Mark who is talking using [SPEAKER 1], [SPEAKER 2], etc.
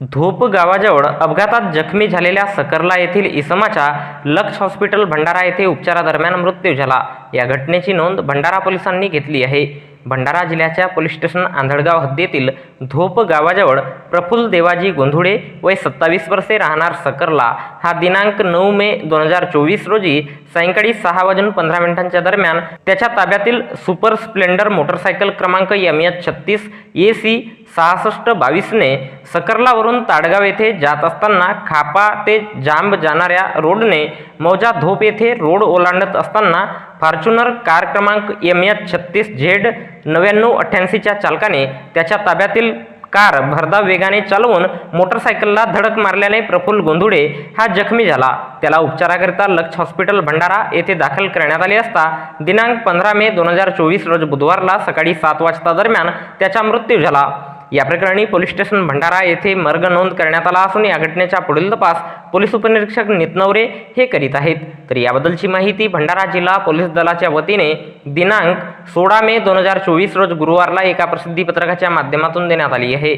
[SPEAKER 1] धोप गावाजवळ अपघातात जखमी झालेल्या सकर्ला येथील इसमाचा लक्ष हॉस्पिटल भंडारा येथे उपचारादरम्यान मृत्यू झाला. या घटनेची नोंद भंडारा पोलिसांनी घेतली आहे. भंडारा जिल्ह्याच्या पोलीस स्टेशन आंधळगाव हद्दीतील धोप गावाजवळ प्रफुल्ल देवाजी गोंधुळे वय सत्तावीस वर्षे राहणार सकर्ला हा दिनांक नऊ मे दोन हजार चोवीस रोजी सायंकाळी सहा वाजून पंधरा मिनिटांच्या दरम्यान त्याच्या ताब्यातील सुपर स्प्लेंडर मोटरसायकल क्रमांक एम एच छत्तीस ए सी सहासष्ट बावीसने सकर्लावरून ताडगाव येथे जात असताना खापा ते जांब जाणाऱ्या रोडने मौजा धोप येथे रोड ओलांडत असताना फॉर्च्युनर कार क्रमांक एम एच छत्तीस झेड नव्याण्णव अठ्ठ्याऐंशीच्या चालकाने त्याच्या ताब्यातील कार भरधाव वेगाने चालवून मोटरसायकलला धडक मारल्याने प्रफुल्ल गोंधुडे हा जखमी झाला. त्याला उपचाराकरिता लक्ष हॉस्पिटल भंडारा येथे दाखल करण्यात आले असता दिनांक पंधरा मे दोन हजार चोवीस रोज बुधवारला सकाळी सात वाजता दरम्यान त्याचा मृत्यू झाला. या प्रकरणी पोलीस स्टेशन भंडारा येथे मर्ग नोंद करण्यात आला असून या घटनेचा पुढील तपास पोलीस उपनिरीक्षक नितनवरे हे करीत आहेत. तर याबद्दलची माहिती भंडारा जिल्हा पोलीस दलाच्या वतीने दिनांक सोळा मे दोन हजार चोवीस रोज गुरुवारला एका प्रसिद्धीपत्रकाच्या माध्यमातून देण्यात आली आहे.